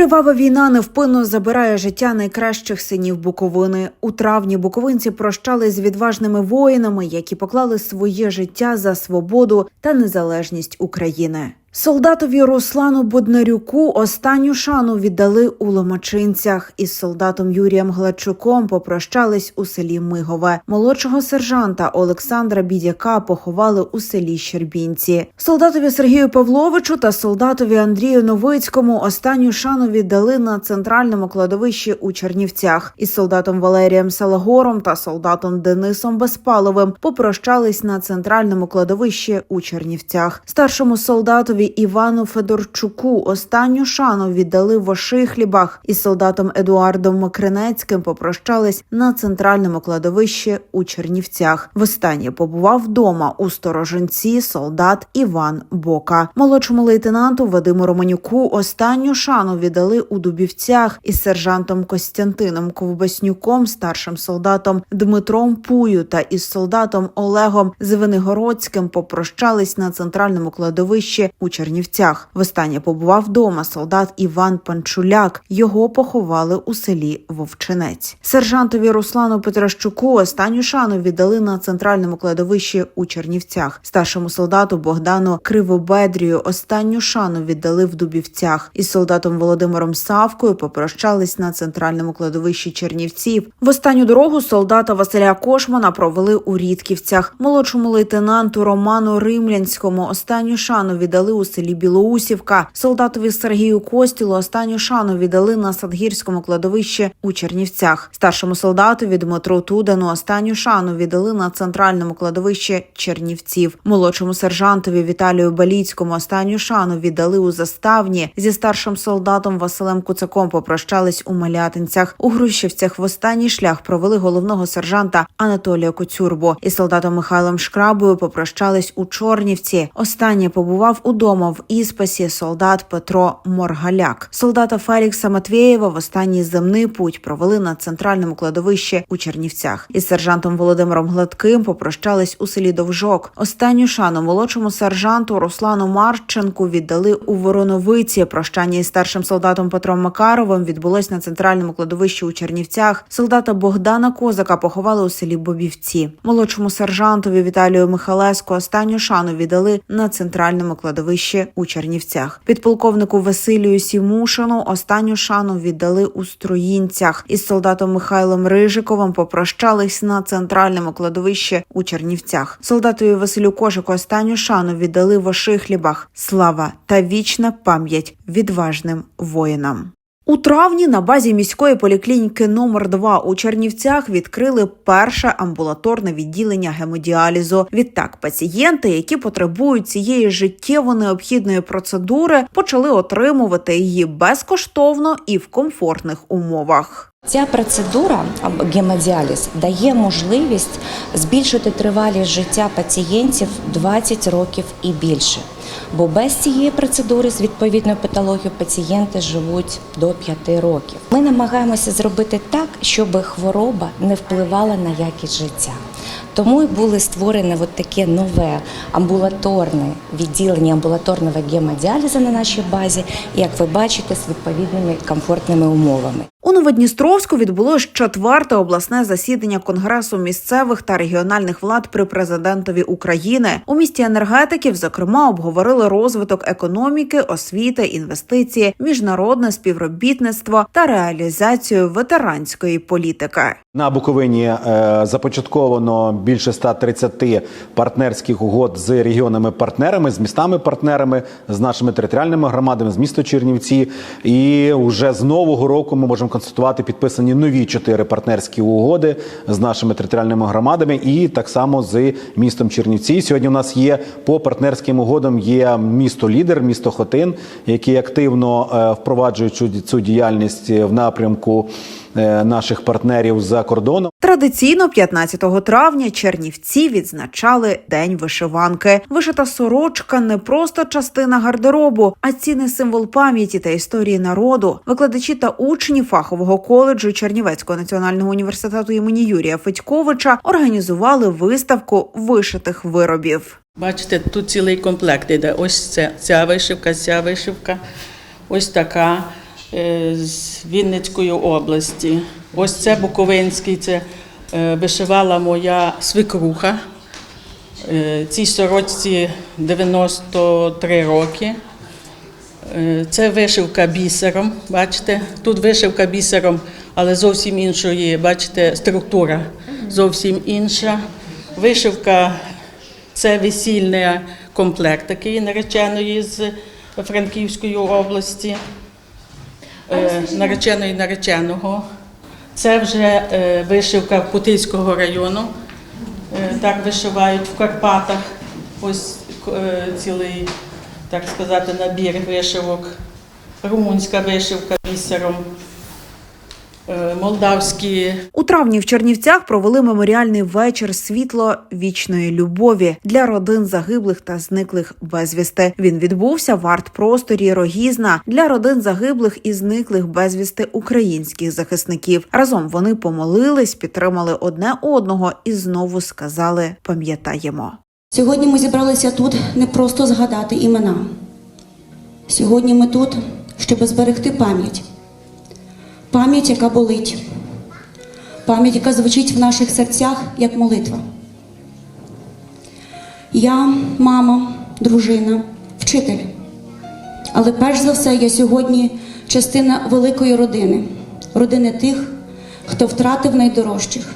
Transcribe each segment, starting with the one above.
Кривава війна невпинно забирає життя найкращих синів Буковини. У травні буковинці прощались з відважними воїнами, які поклали своє життя за свободу та незалежність України. Солдатові Руслану Боднарюку останню шану віддали у Ломачинцях. Із солдатом Юрієм Гладчуком попрощались у селі Мигове. Молодшого сержанта Олександра Бідяка поховали у селі Щербінці. Солдатові Сергію Павловичу та солдатові Андрію Новицькому останню шану віддали на центральному кладовищі у Чернівцях. Із солдатом Валерієм Салагором та солдатом Денисом Безпаловим попрощались на центральному кладовищі у Чернівцях. Старшому солдатові Івану Федорчуку останню шану віддали в Ошихлібах. Із солдатом Едуардом Макринецьким попрощались на центральному кладовищі у Чернівцях. Востаннє побував вдома у сторожинці солдат Іван Бока. Молодшому лейтенанту Вадиму Романюку останню шану віддали у Дубівцях із сержантом Костянтином Ковбаснюком, старшим солдатом Дмитром Пую та із солдатом Олегом Звенигородським попрощались на центральному кладовищі у Чернівцях. Востаннє побував вдома солдат Іван Панчуляк. Його поховали у селі Вовчинець. Сержантові Руслану Петращуку останню шану віддали на центральному кладовищі у Чернівцях. Старшому солдату Богдану Кривобедрію останню шану віддали в Дубівцях. Із солдатом Володимиром Савкою попрощались на центральному кладовищі Чернівців. В останню дорогу солдата Василя Кошмана провели у Рідківцях. Молодшому лейтенанту Роману Римлянському останню шану віддали у селі Білоусівка. Солдатові Сергію Костілу останню шану віддали на Садгірському кладовищі у Чернівцях. Старшому солдатові Дмитру Тудану останню шану віддали на центральному кладовищі Чернівців. Молодшому сержантові Віталію Баліцькому останню шану віддали у заставні. Зі старшим солдатом Василем Куцаком попрощались у Малятинцях. У Грущівцях в останній шлях провели головного сержанта Анатолія Коцюрбу. Із солдатом Михайлом Шкрабою попрощались у Чорнівці. Останнє побував удома в Іспасі солдат Петро Моргаляк. Солдата Фелікса Матвєєва в останній земний путь провели на центральному кладовищі у Чернівцях. Із сержантом Володимиром Гладким попрощались у селі Довжок. Останню шану молодшому сержанту Руслану Марченку віддали у Вороновиці. Прощання із старшим солдатом Петром Макаровим відбулось на центральному кладовищі у Чернівцях. Солдата Богдана Козака поховали у селі Бобівці. Молодшому сержантові Віталію Михалеску останню шану віддали на центральному кладовищі у Чернівцях. Підполковнику Василію Сімушину останню шану віддали у Строїнцях. Із солдатом Михайлом Рижиковим попрощались на центральному кладовищі у Чернівцях. Солдатові Василю Кошику останню шану віддали в Ошихлібах. Слава та вічна пам'ять відважним воїнам. У травні на базі міської поліклініки номер 2 у Чернівцях відкрили перше амбулаторне відділення гемодіалізу. Відтак, пацієнти, які потребують цієї життєво необхідної процедури, почали отримувати її безкоштовно і в комфортних умовах. Ця процедура гемодіаліз дає можливість збільшити тривалість життя пацієнтів 20 років і більше. Бо без цієї процедури з відповідною патологією пацієнти живуть до 5 років. Ми намагаємося зробити так, щоб хвороба не впливала на якість життя. Тому і були створені от таке нове амбулаторне відділення амбулаторного гемодіалізу на нашій базі, як ви бачите, з відповідними комфортними умовами. У Новодністровську відбулось четверте обласне засідання Конгресу місцевих та регіональних влад при президентові України. У місті енергетиків, зокрема, обговорили розвиток економіки, освіти, інвестиції, міжнародне співробітництво та реалізацію ветеранської політики. На Буковині е, започатковано більше 130 партнерських угод з регіонами-партнерами, з містами-партнерами, з нашими територіальними громадами, з міста Чернівці. І вже з нового року ми можемо констатувати підписані нові чотири партнерські угоди з нашими територіальними громадами і так само з містом Чернівці. Сьогодні у нас є по партнерським угодам є місто Лідер, місто Хотин, які активно е, впроваджують цю, діяльність в напрямку е, наших партнерів за кордоном. Традиційно 15 травня Чернівці відзначали День вишиванки. Вишита сорочка не просто частина гардеробу, а цінний символ пам'яті та історії народу. Викладачі та учні фахового коледжу Чернівецького національного університету імені Юрія Федьковича організували виставку вишитих виробів. Бачите, тут цілий комплект іде. Ось це, ця вишивка, ця вишивка, ось така. Е, з Вінницької області. Ось це Буковинський, це е, вишивала моя свекруха. Е, Цій сорочці 93 роки. Це вишивка бісером, бачите? Тут вишивка бісером, але зовсім іншої, бачите, структура зовсім інша. Вишивка це весільний комплект такий нареченої з Франківської області, нареченої нареченого. Це вже е, вишивка Путильського району. Е, Так вишивають в Карпатах. Ось е, цілий, так сказати, набір вишивок. Румунська вишивка бісером, е, молдавські У травні в Чернівцях провели меморіальний вечір світло вічної любові для родин загиблих та зниклих безвісти. Він відбувся в арт-просторі Рогізна для родин загиблих і зниклих безвісти українських захисників. Разом вони помолились, підтримали одне одного і знову сказали: пам'ятаємо. Сьогодні ми зібралися тут не просто згадати імена. Сьогодні ми тут, щоб зберегти пам'ять. Пам'ять, яка болить, пам'ять, яка звучить в наших серцях як молитва. Я мама, дружина, вчитель. Але перш за все, я сьогодні частина великої родини, родини тих, хто втратив найдорожчих.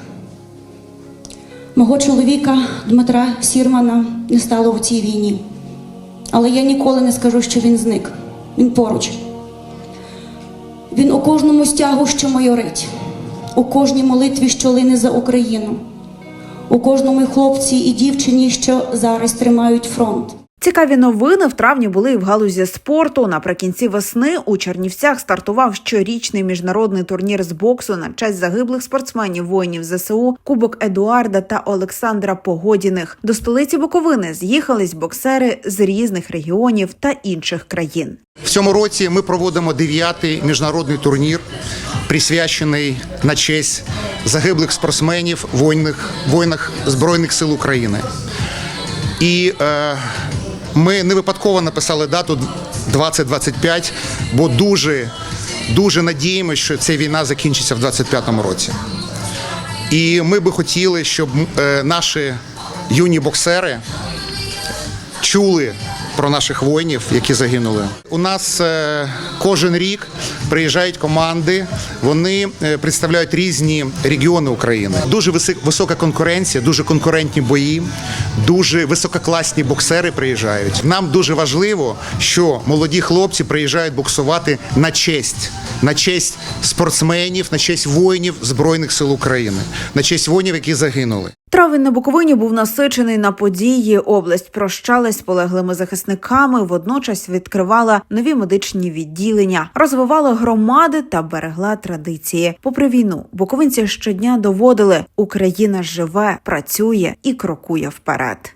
Мого чоловіка Дмитра Сірмана не стало у цій війні. Але я ніколи не скажу, що він зник. Він поруч. Він у кожному стягу, що майорить, у кожній молитві, що лине за Україну, у кожному хлопці і дівчині, що зараз тримають фронт. Цікаві новини в травні були і в галузі спорту. Наприкінці весни у Чернівцях стартував щорічний міжнародний турнір з боксу на честь загиблих спортсменів воїнів ЗСУ Кубок Едуарда та Олександра Погодіних. До столиці Буковини з'їхались боксери з різних регіонів та інших країн. В цьому році ми проводимо дев'ятий міжнародний турнір, присвячений на честь загиблих спортсменів воїнних, воїнах Збройних сил України. І е, ми не випадково написали дату 2025, бо дуже, дуже надіємося, що ця війна закінчиться в 2025 році. І ми би хотіли, щоб е, наші юні боксери чули про наших воїнів, які загинули. У нас е, кожен рік приїжджають команди, вони е, представляють різні регіони України. Дуже висока конкуренція, дуже конкурентні бої, дуже висококласні боксери приїжджають. Нам дуже важливо, що молоді хлопці приїжджають боксувати на честь. На честь спортсменів, на честь воїнів Збройних сил України, на честь воїнів, які загинули. Травень на Буковині був насичений на події. Область прощалась з полеглими захисниками. Водночас відкривала нові медичні відділення, розвивала громади та берегла традиції. Попри війну, буковинці щодня доводили, Україна живе, працює і крокує вперед.